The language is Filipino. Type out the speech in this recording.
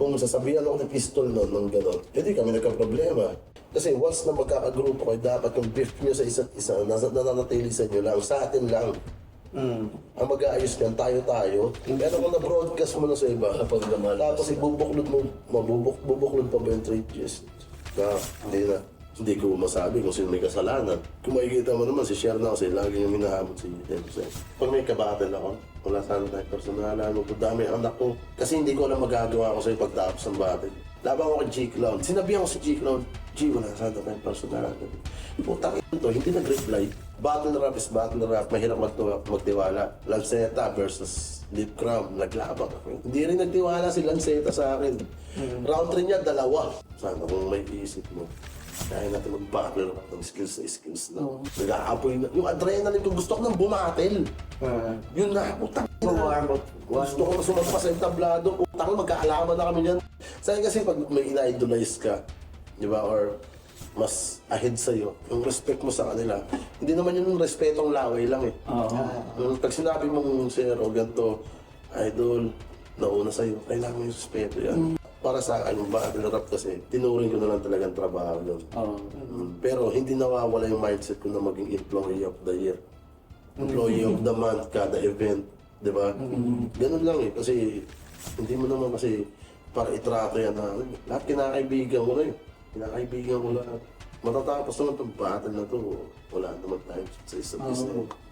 kung sasabihan ako ng pistol noon, ng gano'n, hindi kami nagka-problema. Kasi once na magkakagrupo kayo, dapat yung beef nyo sa isa't isa, nasa nananatili sa inyo lang, sa atin lang. Ang mag-aayos niyan, tayo-tayo. Pero kung na-broadcast mo na sa iba, tapos ibubuklod mo, mabubuk, bubuklod pa ba yung trade years? Na, hindi na. Hindi ko masabi kung sino may kasalanan. Kung makikita mo naman, si Cher na kasi lagi yung hinahamon si Dempsey. Pag may kabatel ako, wala sana tayo personalan mo. Dami ang anak ko. Kasi hindi ko alam magagawa ko sa'yo pagtapos ng battle. Laban ko kay G-Clown. Sinabihan ko si G-Clown, G, wala sana tayong personalan. Putang ito, hindi nag-reply. Battle rap is battle rap. Mahirap magtu- magtiwala. Lanceta versus Lip Crown. Naglaban ako. Hindi rin nagtiwala si Lanceta sa akin. Round 3 niya, dalawa. Sana kung may isip mo. Kaya natin mag-battle rap ng skills sa skills na. Nag-aapoy na. Yung adrenaline ko, gusto ko nang bumatil. Yun na, putang Bumarmot. gusto ko na sumagpas sa entablado. Putang, magkaalaman na kami niyan. Sa akin kasi pag may ina-idolize ka, di ba, or mas ahead sa'yo, yung respect mo sa kanila, hindi naman yun yung respetong laway lang eh. Yung pag sinabi mong sir o ganito, idol, nauna sa'yo, kailangan mo yung respeto yan. Para sa akin, yung battle rap kasi, tinuring ko na lang talagang trabaho doon. Mm, Pero hindi nawawala yung mindset ko na maging employee of the year. Employee of the month, kada event. Di ba? Ganun lang eh. Kasi hindi mo naman kasi para itrato yan na lahat kinakaibigan mo rin. Kinakaibigan mo lahat. Matatapos naman itong battle na to, wala naman tayo sa isa't isa.